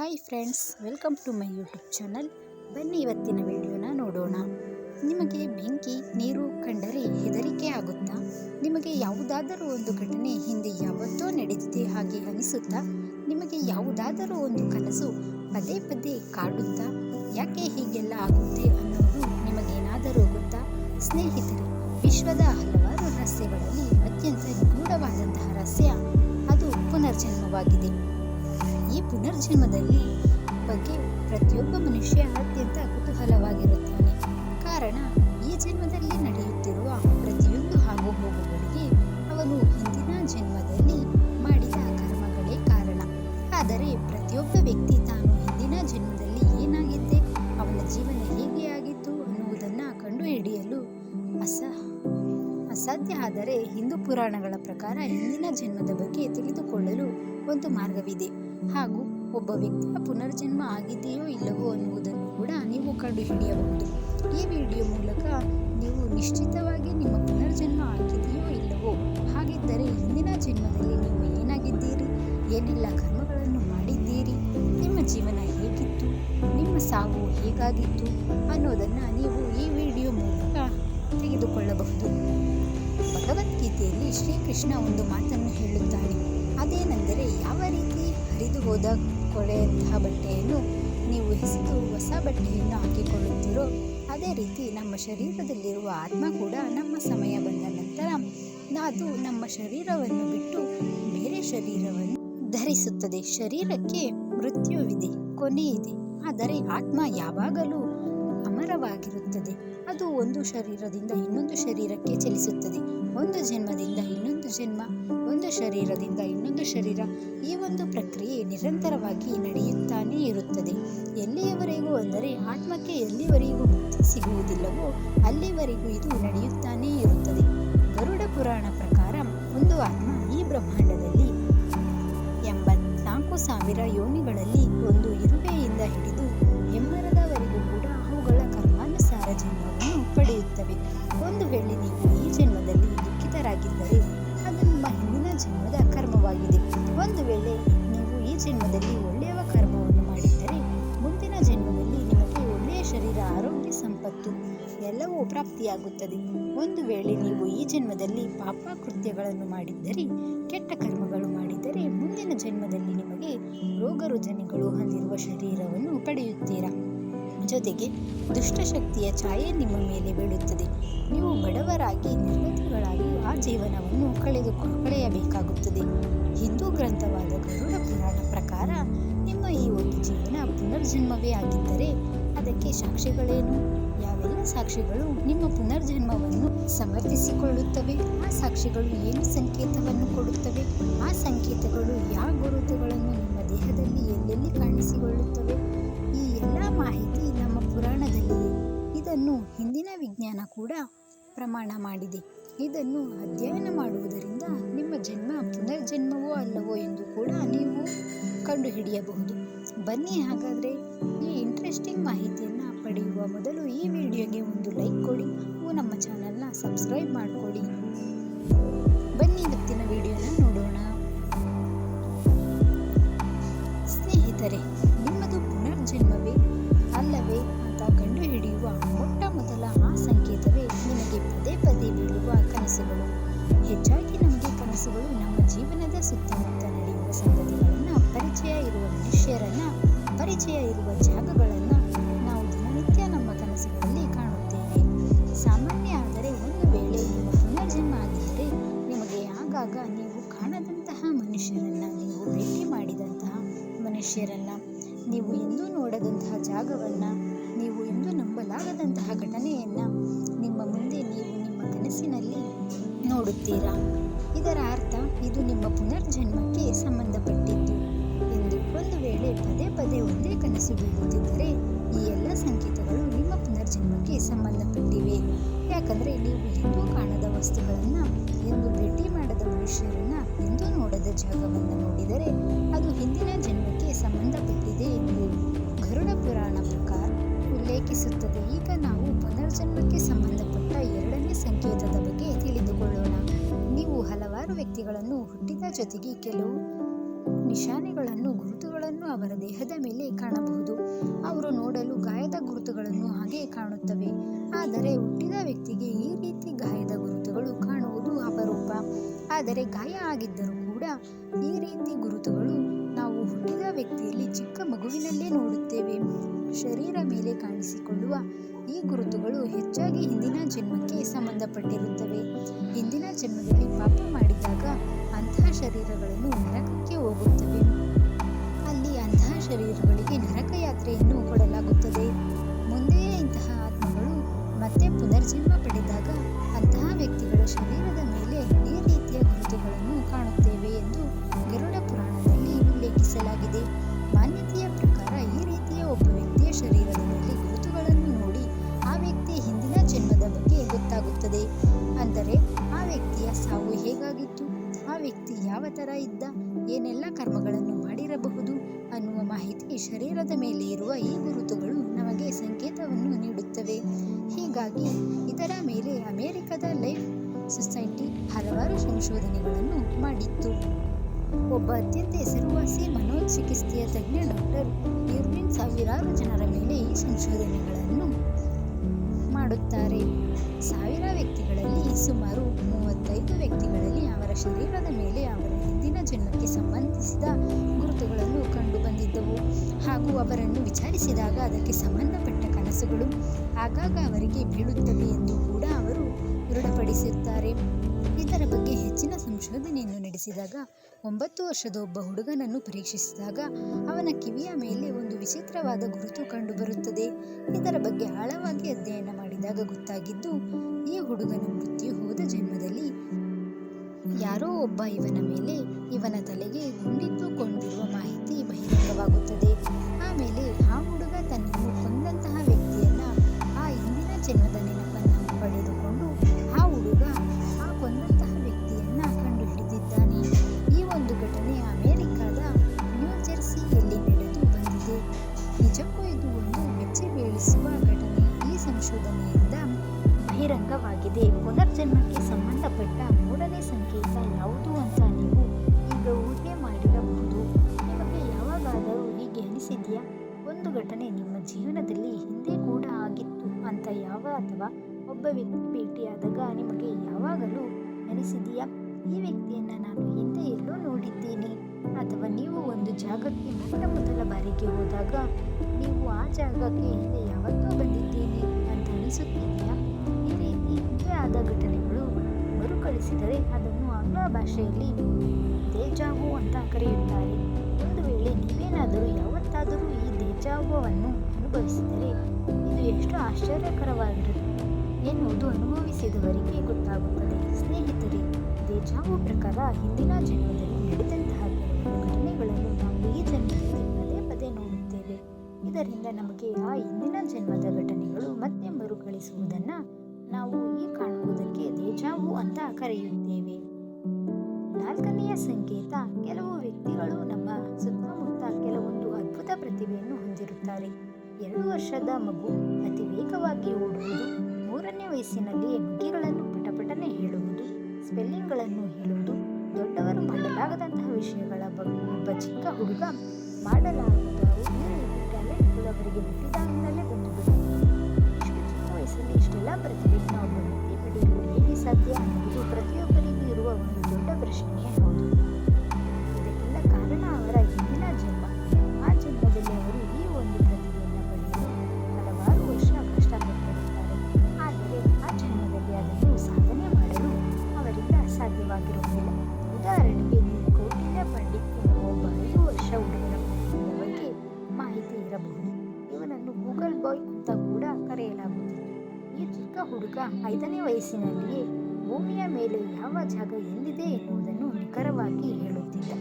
Hi friends, welcome to my YouTube channel. ಬನ್ನಿ ಇವತ್ತಿನ ವಿಡಿಯೋನ ನೋಡೋಣ. ನಿಮಗೆ ಬೆಂಕಿ, ನೀರು ಕಂಡರೆ ಹೆದರಿಕೆ ಆಗುತ್ತಾ? ನಿಮಗೆ ಯಾವುದಾದರೂ ಒಂದು ಘಟನೆ ಹಿಂದೆ ಯಾವತ್ತೋ ನಡೆದಿದೆ ಹಾಗೆ ಅನಿಸುತ್ತಾ? ನಿಮಗೆ ಯಾವುದಾದರೂ ಒಂದು ಕನಸು ಪದೇ ಪದೇ ಕಾಡುತ್ತಾ? ಯಾಕೆ ಹೀಗೆಲ್ಲ ಆಗುತ್ತೆ ಅನ್ನೋದು ನಿಮಗೇನಾದರೂ ಗೊತ್ತಾ? ಸ್ನೇಹಿತರೆ, ವಿಶ್ವದ ಹಲವಾರು ರಹಸ್ಯಗಳಲ್ಲಿ ಅತ್ಯಂತ ನಿಗೂಢವಾದಂತಹ ರಹಸ್ಯ ಅದು ಪುನರ್ಜನ್ಮವಾಗಿದೆ. ಈ ಪುನರ್ಜನ್ಮದಲ್ಲಿ ಬಗ್ಗೆ ಪ್ರತಿಯೊಬ್ಬ ಮನುಷ್ಯ ಅತ್ಯಂತ ಕುತೂಹಲವಾಗಿರುತ್ತಾನೆ. ಕಾರಣ, ಈ ಜನ್ಮದಲ್ಲಿ ನಡೆಯುತ್ತಿರುವ ಪ್ರತಿಯೊಂದು ಹಾಗೂ ಹೋಗುಗಳಿಗೆ ಅವನು ಹಿಂದಿನ ಜನ್ಮದಲ್ಲಿ ಮಾಡಿದ ಕರ್ಮಗಳೇ ಕಾರಣ. ಆದರೆ, ಪ್ರತಿಯೊಬ್ಬ ವ್ಯಕ್ತಿ ತಾನು ಹಿಂದಿನ ಜನ್ಮದಲ್ಲಿ ಏನಾಗಿದ್ದೆ, ಅವನ ಜೀವನ ಹೇಗೆ ಆಗಿತ್ತು ಅನ್ನುವುದನ್ನು ಕಂಡುಹಿಡಿಯಲು ಅಸ, ಅಸಾಧ್ಯ ಆದರೆ ಹಿಂದೂ ಪುರಾಣಗಳ ಪ್ರಕಾರ ಹಿಂದಿನ ಜನ್ಮದ ಬಗ್ಗೆ ತಿಳಿದುಕೊಳ್ಳಲು ಒಂದು ಮಾರ್ಗವಿದೆ. ಹಾಗೂ ಒಬ್ಬ ವ್ಯಕ್ತಿಯ ಪುನರ್ಜನ್ಮ ಆಗಿದೆಯೋ ಇಲ್ಲವೋ ಅನ್ನುವುದನ್ನು ಕೂಡ ನೀವು ಕಂಡುಹಿಡಿಯಬಹುದು. ಈ ವಿಡಿಯೋ ಮೂಲಕ ನೀವು ನಿಶ್ಚಿತವಾಗಿ ನಿಮ್ಮ ಪುನರ್ಜನ್ಮ ಆಗಿದೆಯೋ ಇಲ್ಲವೋ, ಹಾಗಿದ್ದರೆ ಹಿಂದಿನ ಜನ್ಮದಲ್ಲಿ ನೀವು ಏನಾಗಿದ್ದೀರಿ? ಏನೆಲ್ಲ ಕರ್ಮಗಳನ್ನು ಮಾಡಿದ್ದೀರಿ? ನಿಮ್ಮ ಜೀವನ ಹೇಗಿತ್ತು? ನಿಮ್ಮ ಸಾವು ಹೇಗಾಗಿತ್ತು? ಅನ್ನೋದನ್ನು ನೀವು ಈ ವಿಡಿಯೋ ಮೂಲಕ ತೆಗೆದುಕೊಳ್ಳಬಹುದು. ಭಗವದ್ಗೀತೆಯಲ್ಲಿ ಶ್ರೀಕೃಷ್ಣ ಒಂದು ಮಾತನ್ನು ಹೇಳುತ್ತಾನೆ. ಅದೇನೆಂದರೆ, ಯಾವ ರೀತಿ ಹರಿದು ಹೋದ ಕೊಳೆಯಂತಹ ಬಟ್ಟೆಯನ್ನು ನೀವು ಎಸೆದು ಹೊಸ ಬಟ್ಟೆಯನ್ನು ಹಾಕಿಕೊಳ್ಳುತ್ತೀರೋ, ಅದೇ ರೀತಿ ನಮ್ಮ ಶರೀರದಲ್ಲಿರುವ ಆತ್ಮ ಕೂಡ ನಮ್ಮ ಸಮಯ ಬಂದ ನಂತರ ಅದು ನಮ್ಮ ಶರೀರವನ್ನು ಬಿಟ್ಟು ಬೇರೆ ಶರೀರವನ್ನು ಧರಿಸುತ್ತದೆ. ಶರೀರಕ್ಕೆ ಮೃತ್ಯುವಿದೆ, ಕೊನೆಯಿದೆ. ಆದರೆ ಆತ್ಮ ಯಾವಾಗಲೂ ಅಮರವಾಗಿರುತ್ತದೆ. ಅದು ಒಂದು ಶರೀರದಿಂದ ಇನ್ನೊಂದು ಶರೀರಕ್ಕೆ ಚಲಿಸುತ್ತದೆ. ಒಂದು ಜನ್ಮದಿಂದ ಇನ್ನೊಂದು ಜನ್ಮ, ಒಂದು ಶರೀರದಿಂದ ಇನ್ನೊಂದು ಶರೀರ ಈ ಒಂದು ಪ್ರಕ್ರಿಯೆ ನಿರಂತರವಾಗಿ ನಡೆಯುತ್ತಾನೇ ಇರುತ್ತದೆ. ಎಲ್ಲಿಯವರೆಗೂ ಅಂದರೆ ಆತ್ಮಕ್ಕೆ ಎಲ್ಲಿವರೆಗೂ ಮುಕ್ತಿ ಸಿಗುವುದಿಲ್ಲವೋ ಅಲ್ಲಿವರೆಗೂ ಇದು ನಡೆಯುತ್ತಾನೇ ಇರುತ್ತದೆ. ಗರುಡ ಪುರಾಣ ಪ್ರಕಾರ ಒಂದು ಆತ್ಮ ಈ ಬ್ರಹ್ಮಾಂಡದಲ್ಲಿ ಎಂಬತ್ನಾಲ್ಕು ಸಾವಿರ ಯೋನಿಗಳಲ್ಲಿ ಒಂದು ಇರುವೆಯಿಂದ ಹಿಡಿದು ಹೆಮ್ಮರದವರೆಗೂ ಒಂದು ವೇಳೆ ನೀವು ಈ ಜನ್ಮದಲ್ಲಿ ದುಃಖಿತರಾಗಿದ್ದರೆ, ಅದು ನಿಮ್ಮ ಹಿಂದಿನ ಜನ್ಮದ ಕರ್ಮವಾಗಿದೆ. ಒಂದು ವೇಳೆ ನೀವು ಈ ಜನ್ಮದಲ್ಲಿ ಒಳ್ಳೆಯ ಕರ್ಮವನ್ನು ಮಾಡಿದ್ದರೆ, ಮುಂದಿನ ಜನ್ಮದಲ್ಲಿ ನಿಮಗೆ ಒಳ್ಳೆಯ ಶರೀರ, ಆರೋಗ್ಯ, ಸಂಪತ್ತು ಎಲ್ಲವೂ ಪ್ರಾಪ್ತಿಯಾಗುತ್ತದೆ. ಒಂದು ವೇಳೆ ನೀವು ಈ ಜನ್ಮದಲ್ಲಿ ಪಾಪ ಕೃತ್ಯಗಳನ್ನು ಮಾಡಿದ್ದರೆ, ಕೆಟ್ಟ ಕರ್ಮಗಳು ಮಾಡಿದ್ದರೆ ಮುಂದಿನ ಜನ್ಮದಲ್ಲಿ ನಿಮಗೆ ರೋಗ ರುಜನೆಗಳು ಹೊಂದಿರುವ ಶರೀರವನ್ನು ಪಡೆಯುತ್ತೀರಾ? ಜೊತೆಗೆ ದುಷ್ಟಶಕ್ತಿಯ ಛಾಯೆ ನಿಮ್ಮ ಮೇಲೆ ಬೀಳುತ್ತದೆ. ನೀವು ಬಡವರಾಗಿ ನಿರ್ಗತಿಗಳಾಗಿ ಆ ಜೀವನವನ್ನು ಕಳೆದು ಕಳೆಯಬೇಕಾಗುತ್ತದೆ. ಹಿಂದೂ ಗ್ರಂಥವಾದ ಗರುಡ ಪುರಾಣ ಪ್ರಕಾರ, ನಿಮ್ಮ ಈ ಒಂದು ಜೀವನ ಪುನರ್ಜನ್ಮವೇ ಆಗಿದ್ದರೆ ಅದಕ್ಕೆ ಸಾಕ್ಷಿಗಳೇನು? ಯಾವೆಲ್ಲ ಸಾಕ್ಷಿಗಳು ನಿಮ್ಮ ಪುನರ್ಜನ್ಮವನ್ನು ಸಮರ್ಥಿಸಿಕೊಳ್ಳುತ್ತವೆ? ಆ ಸಾಕ್ಷಿಗಳು ಏನು ಸಂಕೇತವನ್ನು ಕೊಡುತ್ತವೆ? ಆ ಸಂಕೇತಗಳು ಯಾವ ಗುರುತುಗಳನ್ನು ನಿಮ್ಮ ದೇಹದಲ್ಲಿ ಎಲ್ಲೆಲ್ಲಿ ಕಾಣಿಸಿಕೊಳ್ಳುತ್ತವೆ? ಎಲ್ಲ ಮಾಹಿತಿ ನಮ್ಮ ಪುರಾಣದಲ್ಲಿದೆ ಇದನ್ನು ಹಿಂದಿನ ವಿಜ್ಞಾನ ಕೂಡ ಪ್ರಮಾಣ ಮಾಡಿದೆ. ಇದನ್ನು ಅಧ್ಯಯನ ಮಾಡುವುದರಿಂದ ನಿಮ್ಮ ಜನ್ಮ ಪುನರ್ಜನ್ಮವೋ ಅಲ್ಲವೋ ಎಂದು ಕೂಡ ನೀವು ಕಂಡುಹಿಡಿಯಬಹುದು. ಬನ್ನಿ ಹಾಗಾದರೆ ಈ ಇಂಟ್ರೆಸ್ಟಿಂಗ್ ಮಾಹಿತಿಯನ್ನು ಪಡೆಯುವ ಮೊದಲು ಈ ವಿಡಿಯೋಗೆ ಒಂದು ಲೈಕ್ ಕೊಡಿ. ಹಾಗೂ ನಮ್ಮ ಚಾನಲ್ನ ಸಬ್ಸ್ಕ್ರೈಬ್ ಮಾಡಿಕೊಡಿ. ಬನ್ನಿ ಇವತ್ತಿನ ವಿಡಿಯೋನ ನೋಡೋಣ. ಸ್ನೇಹಿತರೆ ಸುತ್ತಮುತ್ತ ನಡೆಯುವ ಸಂಗತಿಗಳನ್ನು, ಪರಿಚಯ ಇರುವ ಮನುಷ್ಯರನ್ನು, ಪರಿಚಯ ಇರುವ ಜಾಗಗಳನ್ನು ನಾವು ದಿನನಿತ್ಯ ನಮ್ಮ ಕನಸುಗಳಲ್ಲಿ ಕಾಣುತ್ತೇವೆ. ಸಾಮಾನ್ಯ ಆದರೆ ಒಂದು ವೇಳೆ ನಿಮ್ಮ ಪುನರ್ಜನ್ಮ ಆಗಿದ್ದರೆ ನಿಮಗೆ ಆಗಾಗ ನೀವು ಕಾಣದಂತಹ ಮನುಷ್ಯರನ್ನು, ನೀವು ಭೇಟಿ ಮಾಡಿದಂತಹ ಮನುಷ್ಯರನ್ನು, ನೀವು ಎಂದೂ ನೋಡದಂತಹ ಜಾಗವನ್ನು, ನೀವು ಎಂದೂ ನಂಬಲಾಗದಂತಹ ಘಟನೆಯನ್ನು ನಿಮ್ಮ ಮುಂದೆ ನೀವು ನಿಮ್ಮ ಕನಸಿನಲ್ಲಿ ನೋಡುತ್ತೀರಾ? ಇದು ನಿಮ್ಮ ಪುನರ್ಜನ್ಮಕ್ಕೆ ಸಂಬಂಧಪಟ್ಟಿದ್ದು ಎಂದು ಒಂದು ವೇಳೆ ಪದೇ ಪದೇ ಒಂದೇ ಕನಸು ಬೀಳುತ್ತಿದ್ದರೆ ಈ ಎಲ್ಲ ಸಂಕೇತಗಳು ನಿಮ್ಮ ಪುನರ್ಜನ್ಮಕ್ಕೆ ಸಂಬಂಧಪಟ್ಟಿವೆ. ಯಾಕಂದರೆ ನೀವು ಎಂದೂ ಕಾಣದ ವಸ್ತುಗಳನ್ನು, ಎಂದು ಭೇಟಿ ಮಾಡದ ಮನುಷ್ಯರನ್ನು ಎಂದೂ ನೋಡದ ಜಾಗವನ್ನು ನೋಡಿದರೆ ಅದು ಹಿಂದಿನ ಜನ್ಮಕ್ಕೆ ಸಂಬಂಧಪಟ್ಟಿದೆ ಎಂದು ಗರುಡ ಪುರಾಣ ಪ್ರಕಾರ ಉಲ್ಲೇಖಿಸುತ್ತದೆ. ಈಗ ನಾವು ಪುನರ್ಜನ್ಮಕ್ಕೆ ಸಂಬಂಧಪಟ್ಟ ಎರಡನೇ ಸಂಕೇತದ ಬಗ್ಗೆ ತಿಳಿದುಕೊಳ್ಳೋಣ. ನೀವು ಹಲವಾರು ವ್ಯಕ್ತಿಗಳನ್ನು ಹುಟ್ಟಿದ ಜೊತೆಗೆ ಕೆಲವು ನಿಶಾನೆಗಳನ್ನು, ಗುರುತುಗಳನ್ನು ಅವರ ದೇಹದ ಮೇಲೆ ಕಾಣಬಹುದು. ಅವರು ನೋಡಲು ಗಾಯದ ಗುರುತುಗಳನ್ನು ಹಾಗೆ ಕಾಣುತ್ತವೆ. ಆದರೆ ಹುಟ್ಟಿದ ವ್ಯಕ್ತಿಗೆ ಈ ರೀತಿ ಗಾಯದ ಗುರುತುಗಳು ಕಾಣುವುದು ಅಪರೂಪ. ಆದರೆ ಗಾಯ ಆಗಿದ್ದರೂ ಕೂಡ ಈ ರೀತಿ ಗುರುತುಗಳು ನಾವು ಹುಟ್ಟಿದ ವ್ಯಕ್ತಿಯಲ್ಲಿ ಚಿಕ್ಕ ಮಗುವಿನಲ್ಲೇ ನೋಡುತ್ತೇವೆ. ಶರೀರ ಮೇಲೆ ಕಾಣಿಸಿಕೊಳ್ಳುವ ಈ ಗುರುತುಗಳು ಹೆಚ್ಚಾಗಿ ಹಿಂದಿನ ಜನ್ಮಕ್ಕೆ ಸಂಬಂಧಪಟ್ಟಿರುತ್ತವೆ. ಹಿಂದಿನ ಜನ್ಮದಲ್ಲಿ ಪಾಪ ಮಾಡಿದಾಗ ಅಂತಹ ಶರೀರಗಳನ್ನು ನರಕಕ್ಕೆ ಹೋಗುತ್ತವೆ. ಅಲ್ಲಿ ಅಂತಹ ಶರೀರಗಳಿಗೆ ನರಕ ಯಾತ್ರೆಯನ್ನು ಕೊಡಲಾಗುತ್ತದೆ. ಮುಂದೆಯೇ ಇಂತಹ ಆತ್ಮಗಳು ಮತ್ತೆ ಪುನರ್ಜನ್ಮ ಪಡೆದಾಗ ಅಂತಹ ವ್ಯಕ್ತಿಗಳ ಶರೀರದ ಮೇಲೆ ಗುರುತುಗಳನ್ನು ಕಾಣುತ್ತೇವೆ ಎಂದು ಗರುಡ ಪುರಾಣದಲ್ಲಿ ಉಲ್ಲೇಖಿಸಲಾಗಿದೆ. ಮಾನ್ಯತೆಯ ಪ್ರಕಾರ ಈ ರೀತಿಯ ಒಬ್ಬ ವ್ಯಕ್ತಿಯ ಶರೀರದ ಮೇಲೆ ಗುರುತುಗಳನ್ನು ನೋಡಿ ಆ ವ್ಯಕ್ತಿಯ ಹಿಂದಿನ ಜನ್ಮದ ಬಗ್ಗೆ ಗೊತ್ತಾಗುತ್ತದೆ. ಅಂದರೆ, ಆ ವ್ಯಕ್ತಿಯ ಸಾವು ಹೇಗಾಗಿತ್ತು? ಆ ವ್ಯಕ್ತಿ ಯಾವ ಥರ ಇದ್ದ? ಏನೆಲ್ಲ ಕರ್ಮಗಳನ್ನು ಮಾಡಿರಬಹುದು? ಅನ್ನುವ ಮಾಹಿತಿ ಶರೀರದ ಮೇಲೆ ಇರುವ ಈ ಗುರುತುಗಳು ನಮಗೆ ಸಂಕೇತವನ್ನು ನೀಡುತ್ತವೆ. ಹೀಗಾಗಿ, ಇದರ ಮೇಲೆ ಅಮೆರಿಕದ ಹಲವಾರು ಸಂಶೋಧನೆಗಳನ್ನು ಮಾಡಿತ್ತು. ಒಬ್ಬ ಅತ್ಯಂತ ಹೆಸರುವಾಸಿ ಮನೋಚಿಕಿತ್ಸೆಯ ತಜ್ಞ ಡಾಕ್ಟರ್ ಇರ್ವಿನ್ ಸಾವಿರಾರು ಜನರ ಮೇಲೆ ಈ ಸಂಶೋಧನೆಗಳನ್ನು ಮಾಡುತ್ತಾರೆ. ಸಾವಿರ ವ್ಯಕ್ತಿಗಳಲ್ಲಿ ಸುಮಾರು ಮೂವತ್ತೈದು ವ್ಯಕ್ತಿಗಳಲ್ಲಿ ಅವರ ಶರೀರದ ಮೇಲೆ ಅವರ ಹಿಂದಿನ ಜನ್ಮಕ್ಕೆ ಸಂಬಂಧಿಸಿದ ಗುರುತುಗಳನ್ನು ಕಂಡುಬಂದಿದ್ದವು. ಹಾಗೂ ಅವರನ್ನು ವಿಚಾರಿಸಿದಾಗ ಅದಕ್ಕೆ ಸಂಬಂಧಪಟ್ಟ ಕನಸುಗಳು ಆಗಾಗ ಅವರಿಗೆ ಬೀಳುತ್ತವೆ ಎಂದು ಕೂಡ ಅವರು ದೃಢಪಡಿಸುತ್ತಾರೆ. ಇದರ ಬಗ್ಗೆ ಹೆಚ್ಚಿನ ಸಂಶೋಧನೆಯನ್ನು ನಡೆಸಿದಾಗ, ಒಂಬತ್ತು ವರ್ಷದ ಒಬ್ಬ ಹುಡುಗನನ್ನು ಪರೀಕ್ಷಿಸಿದಾಗ, ಅವನ ಕಿವಿಯ ಮೇಲೆ ಒಂದು ವಿಚಿತ್ರವಾದ ಗುರುತು ಕಂಡುಬರುತ್ತದೆ. ಇದರ ಬಗ್ಗೆ ಆಳವಾಗಿ ಅಧ್ಯಯನ ಮಾಡಿದಾಗ ಗೊತ್ತಾಗಿದ್ದು, ಈ ಹುಡುಗನ ಮೃತ್ಯು ಹೋದ ಜನ್ಮದಲ್ಲಿ ಯಾರೋ ಒಬ್ಬ ಇವನ ಮೇಲೆ ಇವನ ತಲೆಗೆ ಗುಂಡಿಟ್ಟುಕೊಂಡಿರುವ ಮಾಹಿತಿ ಬಹಿರಂಗವಾಗುತ್ತದೆ. ಆಮೇಲೆ ಆ ಹುಡುಗ ತನ್ನನ್ನು ಕೊಂದಂತಹ ವ್ಯಕ್ತಿಯನ್ನ ಆ ಹಿಂದಿನ ಜನ್ಮದ ಜೀವನದಲ್ಲಿ ಹಿಂದೆ ಕೂಡ ಆಗಿತ್ತು ಅಂತ ಯಾವ ಅಥವಾ ಒಬ್ಬ ವ್ಯಕ್ತಿ ಭೇಟಿಯಾದಾಗ ನಿಮಗೆ ಯಾವಾಗಲೂ ಅನಿಸಿದೆಯಾ ಈ ವ್ಯಕ್ತಿಯನ್ನು ನಾನು ಹಿಂದೆ ಎಲ್ಲೋ ನೋಡಿದ್ದೀನಿ. ಅಥವಾ ನೀವು ಒಂದು ಜಾಗಕ್ಕೆ ಮೊಟ್ಟ ಮೊದಲ ಬಾರಿಗೆ ಹೋದಾಗ ನೀವು ಆ ಜಾಗಕ್ಕೆ ಹಿಂದೆ ಯಾವತ್ತೂ ಬಂದಿದ್ದೇನೆ ಅಂತ ಅನಿಸುತ್ತಿದೆಯಾ? ಈ ರೀತಿ ಹಿಂದೆ ಆದ ಘಟನೆಗಳು ಮರುಕಳಿಸಿದರೆ ಅದನ್ನು ಆಂಗ್ಲ ಭಾಷೆಯಲ್ಲಿ ದೇಜಾವು ಅಂತ ಕರೆಯುತ್ತಾರೆ. ಒಂದು ವೇಳೆ ನೀವೇನಾದರೂ ಯಾವತ್ತಾದರೂ ಈ ದೇಜಾವುವನ್ನು ಅನುಭವಿಸಿದರೆ ಇದು ಎಷ್ಟು ಆಶ್ಚರ್ಯಕರವಾಗಿರುತ್ತೆ ಎನ್ನುವುದು ಅನುಭವಿಸಿದವರಿಗೆ ಗೊತ್ತಾಗುತ್ತದೆ. ಸ್ನೇಹಿತರೆ ದೇಜಾವು ಪ್ರಕಾರ ಹಿಂದಿನ ಜನ್ಮದಲ್ಲಿ ನಡೆದಂತಹ ಘಟನೆಗಳನ್ನು ನಾವು ಈ ಜನ್ಮದಲ್ಲಿ ಪದೇ ಪದೇ ನೋಡುತ್ತೇವೆ. ಇದರಿಂದ ನಮಗೆ ಆ ಹಿಂದಿನ ಜನ್ಮದ ಘಟನೆಗಳು ಮತ್ತೆ ಮರುಕಳಿಸುವುದನ್ನು ನಾವು ಈ ಕಾಣುವುದಕ್ಕೆ ದೇಜಾವು ಅಂತ ಕರೆಯುತ್ತೇವೆ. ನಾಲ್ಕನೆಯ ಸಂಕೇತ, ಕೆಲವು ವ್ಯಕ್ತಿಗಳು ನಮ್ಮ ಸುತ್ತಮುತ್ತ ಕೆಲವೊಂದು ಅದ್ಭುತ ಪ್ರತಿಭೆಯನ್ನು ಹೊಂದಿರುತ್ತಾರೆ. ಎರಡು ವರ್ಷದ ಮಗು ಅತಿ ವೇಗವಾಗಿ ಓಡುವುದು, ಮೂರನೇ ವಯಸ್ಸಿನಲ್ಲಿ ಮಗ್ಗಿಗಳನ್ನು ಪಟಪಟನೆ ಹೇಳುವುದು, ಸ್ಪೆಲ್ಲಿಂಗ್ಗಳನ್ನು ಹೇಳುವುದು, ದೊಡ್ಡವರು ಮಾಡಲಾಗದಂತಹ ವಿಷಯಗಳ ಬಗ್ಗೆ ಒಬ್ಬ ಚಿಕ್ಕ ಹುಡುಗ ಮಾಡಲಾಗದ ಟ್ಯಾಲೆಂಟ್ಗಳು ಅವರಿಗೆ ಹುಟ್ಟಿದಾಗಿನಲ್ಲೇ ಬಂದು ಚಿಕ್ಕ ವಯಸ್ಸಲ್ಲಿ ಇಷ್ಟೆಲ್ಲ ಪ್ರತಿಭೆಯನ್ನು ಒಬ್ಬ ವ್ಯಕ್ತಿ ಪಡೆಯಲು ಹೇಗೆ ಸಾಧ್ಯ ಪ್ರತಿಯೊಬ್ಬರಿಗೂ ಇರುವ ಒಂದು ದೊಡ್ಡ ಪ್ರಶ್ನೆಯೇ. ಐದನೇ ವಯಸ್ಸಿನಲ್ಲಿಯೇ ಭೂಮಿಯ ಮೇಲೆ ಯಾವ ಜಾಗ ಎಲ್ಲಿದೆ ಎನ್ನುವುದನ್ನು ನಿಖರವಾಗಿ ಹೇಳುತ್ತಿದ್ದ.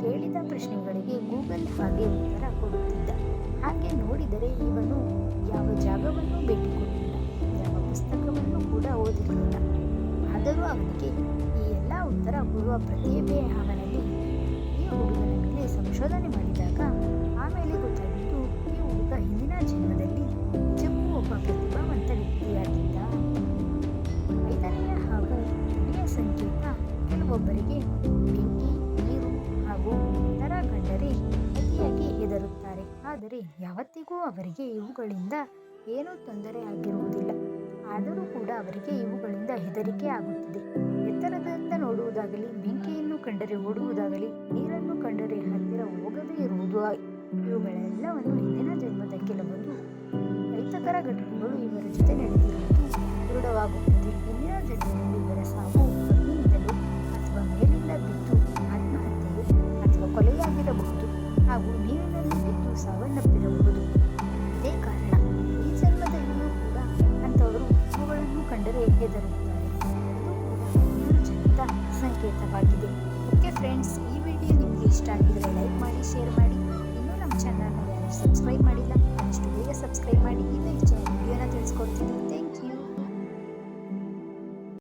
ಕೇಳಿದ ಪ್ರಶ್ನೆಗಳಿಗೆ ಗೂಗಲ್ ಹಾಗೆ ಉತ್ತರ ಕೊಡುತ್ತಿದ್ದ. ಹಾಗೆ ನೋಡಿದರೆ ಇವನು ಯಾವ ಜಾಗವನ್ನು ಭೇಟಿ ಕೊಟ್ಟಿಲ್ಲ ಯಾವ ಪುಸ್ತಕವನ್ನು ಕೂಡ ಓದಿರಲಿಲ್ಲ. ಆದರೂ ಅವನಿಗೆ ಈ ಎಲ್ಲ ಉತ್ತರ ಕೊಡುವ ಪ್ರತಿಭೆ ಅವನಲ್ಲಿ. ಈ ಹುಡುಗನ ಮೇಲೆ ಸಂಶೋಧನೆ ಮಾಡಿದಾಗ ಆಮೇಲೆ ಗೊತ್ತಾಗಿದ್ದು, ಈ ಹುಡುಗ ಹಿಂದಿನ ಜನ್ಮದಲ್ಲಿ ನಿಜಕ್ಕೂ ಒಬ್ಬ ಪ್ರತಿಭಾವಂತ ವ್ಯಕ್ತಿಯಾಗಿದ್ದ. ಕೆಲವೊಬ್ಬರಿಗೆ ಬೆಂಕಿ, ನೀರು ಹಾಗೂ ಇತರ ಕಂಡರೆ ಅತಿಯಾಗಿ ಹೆದರುತ್ತಾರೆ. ಆದರೆ ಯಾವತ್ತಿಗೂ ಅವರಿಗೆ ಇವುಗಳಿಂದ ಏನೂ ತೊಂದರೆ ಆಗಿರುವುದಿಲ್ಲ. ಆದರೂ ಕೂಡ ಅವರಿಗೆ ಇವುಗಳಿಂದ ಹೆದರಿಕೆ ಆಗುತ್ತದೆ. ಎತ್ತರದಿಂದ ನೋಡುವುದಾಗಲಿ, ಬೆಂಕಿಯನ್ನು ಕಂಡರೆ ಓಡುವುದಾಗಲಿ, ನೀರನ್ನು ಕಂಡರೆ ಹತ್ತಿರ ಹೋಗದೇ ಇರುವುದು ಇವುಗಳೆಲ್ಲವನ್ನು ಹಿಂದಿನ ಜನ್ಮದ ಕೆಲವೊಂದು ರೈತಕರ ಘಟನೆಗಳು ಇವರ ಜೊತೆ ನಡೆದಿರುವುದು ದೃಢವಾಗುತ್ತದೆ. ಹಿಂದಿನ ಜನ್ಮದಲ್ಲಿ ಇವರ ಸಾವು ಬಿದ್ದು ಆತ್ಮಹತ್ಯೆ ಅಥವಾ ಕೊಲೆಯಾಗಿರಬಹುದು. ಹಾಗೂ ನೀರಿನಲ್ಲಿ ಬಿದ್ದು ಸಾವನ್ನಪ್ಪಿರಬಹುದು. ಇದೇ ಕಾರಣ ಈ ಜನ್ಮದಲ್ಲಿಯೂ ಕೂಡ ಅಂಥವರು ಇವುಗಳನ್ನು ಕಂಡರೆ ಹೆದರುತ್ತಾರೆ ಇದು ಕೂಡ ಸಂಕೇತವಾಗಿದೆ. ಓಕೆ ಫ್ರೆಂಡ್ಸ್, ಈ ವಿಡಿಯೋ ನಿಮಗೆ ಇಷ್ಟ ಆಗಿದ್ರೆ ಲೈಕ್ ಮಾಡಿ, ಶೇರ್ ಮಾಡಿ. ಇನ್ನೂ ನಮ್ಮ ಚಾನಲ್ನ ಯಾರು ಸಬ್ಸ್ಕ್ರೈಬ್ ಮಾಡಿಲ್ಲ, ಅಷ್ಟು ಬೇಗ ಸಬ್ಸ್ಕ್ರೈಬ್ ಮಾಡಿ. ಇನ್ನೂ ಹೆಚ್ಚಿನ ವಿಡಿಯೋನ ತಿಳಿಸ್ಕೊಡ್ತೀನಿ.